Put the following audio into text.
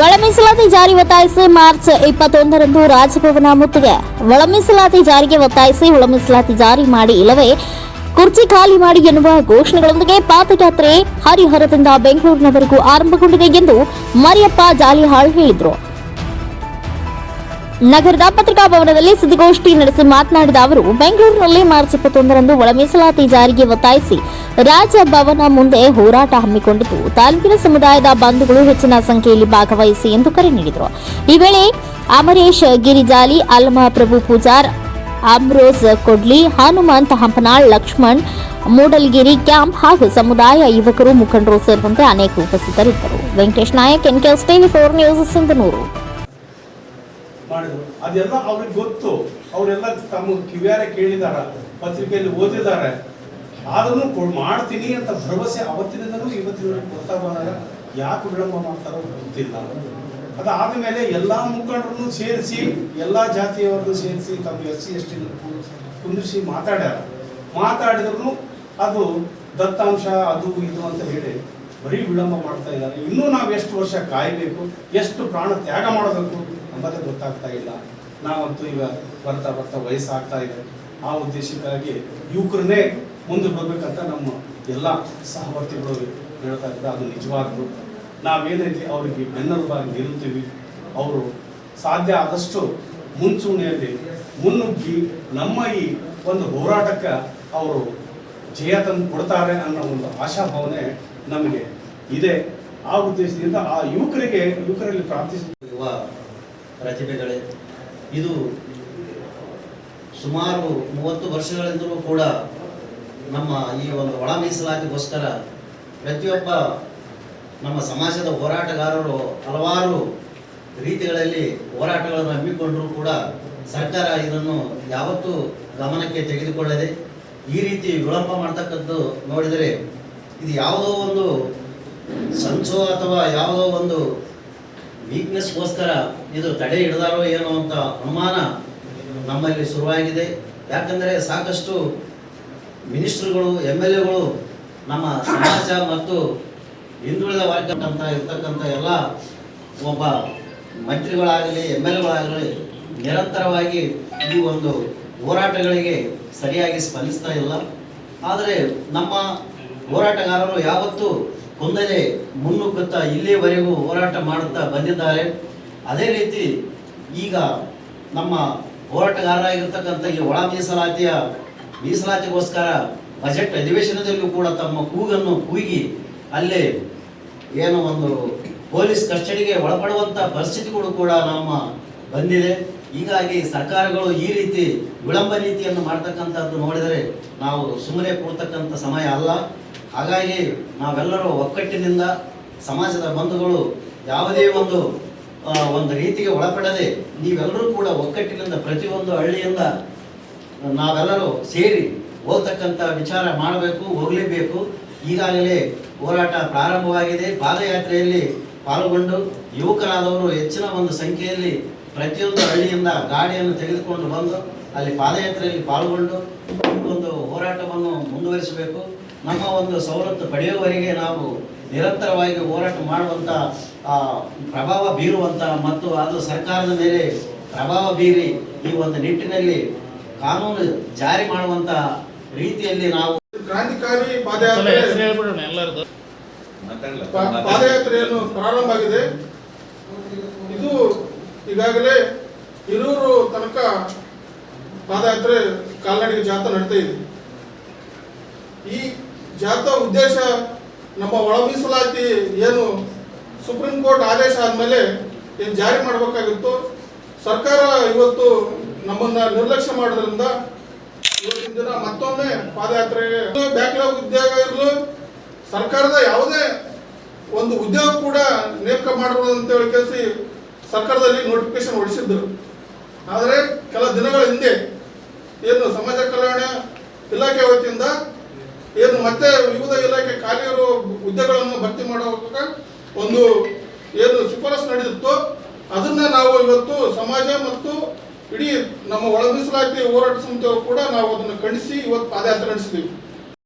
ಒಳ ಮೀಸಲಾತಿ ಜಾರಿ ಒತ್ತಾಯಿಸಿ ಮಾರ್ಚ್ ಇಪ್ಪತ್ತೊಂದರಂದು ರಾಜಭವನ ಮುತ್ತಿಗೆ. ಒಳ ಮೀಸಲಾತಿ ಜಾರಿಗೆ ಒತ್ತಾಯಿಸಿ ಒಳ ಮೀಸಲಾತಿ ಜಾರಿ ಮಾಡಿ ಇಲ್ಲವೇ ಕುರ್ಚಿ ಖಾಲಿ ಮಾಡಿ ಎನ್ನುವ ಘೋಷಣೆಗಳೊಂದಿಗೆ ಪಾದಯಾತ್ರೆ ಹರಿಹರದಿಂದ ಬೆಂಗಳೂರಿನವರೆಗೂ ಆರಂಭಗೊಂಡಿದೆ ಎಂದು ಮರಿಯಪ್ಪ ಜಾಲಿಹಾಳ್ ಹೇಳಿದರು. ನಗರದ ಪತ್ರಿಕಾ ಭವನದಲ್ಲಿ ಸುದ್ದಿಗೋಷ್ಠಿ ನಡೆಸಿ ಮಾತನಾಡಿದ ಅವರು, ಬೆಂಗಳೂರಿನಲ್ಲಿ ಮಾರ್ಚ್ ಇಪ್ಪತ್ತೊಂದರಂದು ಒಳ ಮೀಸಲಾತಿ ಜಾರಿಗೆ ಒತ್ತಾಯಿಸಿ ರಾಜಭವನ ಮುಂದೆ ಹೋರಾಟ ಹಮ್ಮಿಕೊಂಡಿದ್ದು, ತಾಲೂಕಿನ ಸಮುದಾಯದ ಬಂಧುಗಳು ಹೆಚ್ಚಿನ ಸಂಖ್ಯೆಯಲ್ಲಿ ಭಾಗವಹಿಸಿ ಎಂದು ಕರೆ ನೀಡಿದರು. ಈ ವೇಳೆ ಅಮರೇಶ್ ಗಿರಿಜಾಲಿ, ಅಲ್ಮ ಪ್ರಭು ಪೂಜಾರ್, ಅಮ್ರೋಸ್ ಕೊಡ್ಲಿ, ಹನುಮಂತ್ ಹಂಪನಾಳ್, ಲಕ್ಷ್ಮಣ್ ಮೂಡಲ್ಗಿರಿ ಕ್ಯಾಂಪ್ ಹಾಗೂ ಸಮುದಾಯ ಯುವಕರು ಮುಖಂಡರು ಸೇರಿದಂತೆ ಅನೇಕ ಉಪಸ್ಥಿತರಿದ್ದರು. Venkatesh Nayak, NKS TV four news Sindhanur. ಮಾಡಿದ್ರು. ಅದೆಲ್ಲ ಅವ್ರಿಗೆ ಗೊತ್ತು. ಅವರೆಲ್ಲ ತಮ್ಮ ಕಿವಿಯಾರೆ ಕೇಳಿದಾರ, ಪತ್ರಿಕೆಯಲ್ಲಿ ಓದಿದ್ದಾರೆ ಆದ್ರೂ ಕೊಡ್ ಮಾಡ್ತೀನಿ ಅಂತ ಭರವಸೆ ಅವತ್ತಿನಿಂದಲೂ ಇವತ್ತಿನವರೆಗೆ ಕೊಡ್ತಾ ಬಂದಾಗ ಯಾಕೆ ವಿಳಂಬ ಮಾಡ್ತಾರೋ ಗೊತ್ತಿಲ್ಲ. ಅದಾದ ಮೇಲೆ ಎಲ್ಲ ಮುಖಂಡರನ್ನು ಸೇರಿಸಿ, ಎಲ್ಲ ಜಾತಿಯವರನ್ನು ಸೇರಿಸಿ, ತಮ್ಮ ಎಸ್ ಸಿ, ಎಸ್ ಟಿ ಕುಂದಿರಿಸಿ ಮಾತಾಡ್ಯಾರ. ಮಾತಾಡಿದ್ರು ಅದು ದತ್ತಾಂಶ, ಅದು ಇದು ಅಂತ ಹೇಳಿ ಬರೀ ವಿಳಂಬ ಮಾಡ್ತಾ ಇದ್ದಾರೆ. ಇನ್ನೂ ನಾವು ಎಷ್ಟು ವರ್ಷ ಕಾಯಬೇಕು, ಎಷ್ಟು ಪ್ರಾಣ ತ್ಯಾಗ ಮಾಡಬೇಕು ಅನ್ನೋದೇ ಗೊತ್ತಾಗ್ತಾ ಇಲ್ಲ. ನಾವಂತೂ ಈಗ ಬರ್ತಾ ಬರ್ತಾ ವಯಸ್ಸಾಗ್ತಾ ಇದೆ. ಆ ಉದ್ದೇಶಕ್ಕಾಗಿ ಯುವಕರನ್ನೇ ಮುಂದೆ ಬರ್ಬೇಕಂತ ನಮ್ಮ ಎಲ್ಲ ಸಹವರ್ತಿಗಳು ಹೇಳ್ತಾ ಇದ್ದಾರೆ. ಅದು ನಿಜವಾಗ್ಲು ನಾವೇನೈತಿ ಅವರಿಗೆ ಬೆನ್ನೆಲುಬಾಗಿ ನಿಲ್ತೀವಿ ಅವರು ಸಾಧ್ಯ ಆದಷ್ಟು ಮುಂಚೂಣಿಯಲ್ಲಿ ಮುನ್ನುಗ್ಗಿ ನಮ್ಮ ಈ ಒಂದು ಹೋರಾಟಕ್ಕೆ ಅವರು ಜಯ ತಂದು ಕೊಡ್ತಾರೆ ಅನ್ನೋ ಒಂದು ಆಶಾಭಾವನೆ ನಮಗೆ ಇದೆ. ಆ ಉದ್ದೇಶದಿಂದ ಆ ಯುವಕರಿಗೆ, ಯುವಕರಲ್ಲಿ ಪ್ರಾರ್ಥಿಸ ಯುವ ಪ್ರತಿಭೆಗಳೇ. ಇದು ಸುಮಾರು ಮೂವತ್ತು ವರ್ಷಗಳಿಂದಲೂ ಕೂಡ ನಮ್ಮ ಈ ಒಂದು ಒಳ ಮೀಸಲಾತಿಗೋಸ್ಕರ ಪ್ರತಿಯೊಬ್ಬ ನಮ್ಮ ಸಮಾಜದ ಹೋರಾಟಗಾರರು ಹಲವಾರು ರೀತಿಗಳಲ್ಲಿ ಹೋರಾಟಗಳನ್ನು ಹಮ್ಮಿಕೊಂಡರೂ ಕೂಡ ಸರ್ಕಾರ ಇದನ್ನು ಯಾವತ್ತೂ ಗಮನಕ್ಕೆ ತೆಗೆದುಕೊಳ್ಳದೆ ಈ ರೀತಿ ವಿಳಂಬ ಮಾಡ್ತಕ್ಕದ್ದು ನೋಡಿದರೆ ಇದು ಯಾವುದೋ ಒಂದು ಸಂಸೋ ಅಥವಾ ಯಾವುದೋ ಒಂದು ವೀಕ್ನೆಸ್ಗೋಸ್ಕರ ಇದು ತಡೆ ಹಿಡಿದಾರೋ ಏನೋ ಅಂತ ಅನುಮಾನ ನಮ್ಮಲ್ಲಿ ಶುರುವಾಗಿದೆ. ಯಾಕಂದರೆ ಸಾಕಷ್ಟು ಮಿನಿಸ್ಟ್ರುಗಳು ಎಂ ಎಲ್ ಎಗಳು ನಮ್ಮ ಸಮಾಜ ಮತ್ತು ಹಿಂದುಳಿದ ವರ್ಗ ಅಂತ ಇರ್ತಕ್ಕಂಥ ಎಲ್ಲ ಒಬ್ಬ ಮಂತ್ರಿಗಳಾಗಲಿ ಎಂ ಎಲ್ ಎಗಳಾಗಲಿ ನಿರಂತರವಾಗಿ ಈ ಒಂದು ಹೋರಾಟಗಳಿಗೆ ಸರಿಯಾಗಿ ಸ್ಪಂದಿಸ್ತಾ ಇಲ್ಲ. ಆದರೆ ನಮ್ಮ ಹೋರಾಟಗಾರರು ಯಾವತ್ತೂ ಕುಂದದೆ ಮುನ್ನುಗ್ಗುತ್ತಾ ಇಲ್ಲಿಯವರೆಗೂ ಹೋರಾಟ ಮಾಡುತ್ತಾ ಬಂದಿದ್ದಾರೆ. ಅದೇ ರೀತಿ ಈಗ ನಮ್ಮ ಹೋರಾಟಗಾರರಾಗಿರ್ತಕ್ಕಂಥ ಈ ಒಳ ಮೀಸಲಾತಿಯ ಮೀಸಲಾತಿಗೋಸ್ಕರ ಬಜೆಟ್ ಅಧಿವೇಶನದಲ್ಲೂ ಕೂಡ ತಮ್ಮ ಕೂಗನ್ನು ಕೂಗಿ ಅಲ್ಲೇ ಏನು ಒಂದು ಪೊಲೀಸ್ ಕಸ್ಟಡಿಗೆ ಒಳಪಡುವಂಥ ಪರಿಸ್ಥಿತಿಗಳು ಕೂಡ ನಮ್ಮ ಬಂದಿದೆ. ಹೀಗಾಗಿ ಸರ್ಕಾರಗಳು ಈ ರೀತಿ ವಿಳಂಬ ನೀತಿಯನ್ನು ಮಾಡ್ತಕ್ಕಂಥದ್ದು ನೋಡಿದರೆ ನಾವು ಸುಮ್ಮನೆ ಕೂಡ್ತಕ್ಕಂಥ ಸಮಯ ಅಲ್ಲ. ಹಾಗಾಗಿ ನಾವೆಲ್ಲರೂ ಒಕ್ಕಟ್ಟಿನಿಂದ ಸಮಾಜದ ಬಂಧುಗಳು ಯಾವುದೇ ಒಂದು ಒಂದು ರೀತಿಗೆ ಒಳಪಡದೆ ನೀವೆಲ್ಲರೂ ಕೂಡ ಒಕ್ಕಟ್ಟಿನಿಂದ ಪ್ರತಿಯೊಂದು ಹಳ್ಳಿಯಿಂದ ನಾವೆಲ್ಲರೂ ಸೇರಿ ಹೋಗ್ತಕ್ಕಂಥ ವಿಚಾರ ಮಾಡಬೇಕು, ಹೋಗಲೇಬೇಕು. ಈಗಾಗಲೇ ಹೋರಾಟ ಪ್ರಾರಂಭವಾಗಿದೆ. ಪಾದಯಾತ್ರೆಯಲ್ಲಿ ಪಾಲ್ಗೊಂಡು ಯುವಕರಾದವರು ಹೆಚ್ಚಿನ ಒಂದು ಸಂಖ್ಯೆಯಲ್ಲಿ ಪ್ರತಿಯೊಂದು ಹಳ್ಳಿಯಿಂದ ಗಾಡಿಯನ್ನು ತೆಗೆದುಕೊಂಡು ಬಂದು ಅಲ್ಲಿ ಪಾದಯಾತ್ರೆಯಲ್ಲಿ ಪಾಲ್ಗೊಂಡು ಒಂದು ಹೋರಾಟವನ್ನು ಮುಂದುವರಿಸಬೇಕು. ನಮ್ಮ ಒಂದು ಸವಲತ್ತು ಪಡೆಯುವವರೆಗೆ ನಾವು ನಿರಂತರವಾಗಿ ಹೋರಾಟ ಮಾಡುವಂಥ ಆ, ಪ್ರಭಾವ ಬೀರುವಂಥ ಮತ್ತು ಅದು ಸರ್ಕಾರದ ಮೇಲೆ ಪ್ರಭಾವ ಬೀರಿ ಈ ಒಂದು ನಿಟ್ಟಿನಲ್ಲಿ ಕಾನೂನು ಜಾರಿ ಮಾಡುವಂಥ ರೀತಿಯಲ್ಲಿ ನಾವು ಕ್ರಾಂತಿಕಾರಿ ಪಾದಯಾತ್ರೆಯನ್ನು ಪ್ರಾರಂಭ ಆಗಿದೆ. ಇದು ಈಗಾಗಲೇ ಹಿರೂರು ತನಕ ಪಾದಯಾತ್ರೆ ಕಾಲ್ನಡಿಗೆ ಜಾಥಾ ನಡೀತಾ ಇದೆ. ಈ ಜಾಥಾ ಉದ್ದೇಶ ನಮ್ಮ ಒಳ ಮೀಸಲಾತಿ ಏನು ಸುಪ್ರೀಂ ಕೋರ್ಟ್ ಆದೇಶ ಆದಮೇಲೆ ಏನು ಜಾರಿ ಮಾಡಬೇಕಾಗಿತ್ತು? ಸರ್ಕಾರ ಇವತ್ತು ನಮ್ಮನ್ನ ನಿರ್ಲಕ್ಷ್ಯ ಮಾಡೋದ್ರಿಂದ ಇವತ್ತಿನ ದಿನ ಮತ್ತೊಮ್ಮೆ ಪಾದಯಾತ್ರೆಗೆ ಬ್ಯಾಕ್ಲಾಗ್ ಉದ್ಯೋಗ ಇರಲು. ಸರ್ಕಾರದ ಯಾವುದೇ ಒಂದು ಉದ್ಯೋಗ ಕೂಡ ನೇಮಕ ಮಾಡಬಹುದು ಅಂತ ಹೇಳಿ ಕೇಳಿಸಿ ಸರ್ಕಾರದಲ್ಲಿ ನೋಟಿಫಿಕೇಶನ್ ಹೊಡಿಸಿದ್ರು. ಆದರೆ ಕೆಲ ದಿನಗಳ ಹಿಂದೆ ಏನು ಸಮಾಜ ಕಲ್ಯಾಣ ಇಲಾಖೆ ವತಿಯಿಂದ ಏನು ಮತ್ತೆ ವಿವಿಧ ಇಲಾಖೆ ಇರುವ ಹುದ್ದೆಗಳನ್ನು ಭರ್ತಿ ಮಾಡುವಾಗ ಒಂದು ಏನು ಶಿಫಾರಸು ನಡೆದಿತ್ತು ಅದನ್ನ ನಾವು ಇವತ್ತು ಸಮಾಜ ಮತ್ತು ಇಡೀ ನಮ್ಮ ಒಳ ಹೋರಾಟ ಕೂಡ ನಾವು ಅದನ್ನು ಖಂಡಿಸಿ ಇವತ್ತು ಪಾದಯಾತ್ರೆ ನಡೆಸಿದ್ದೀವಿ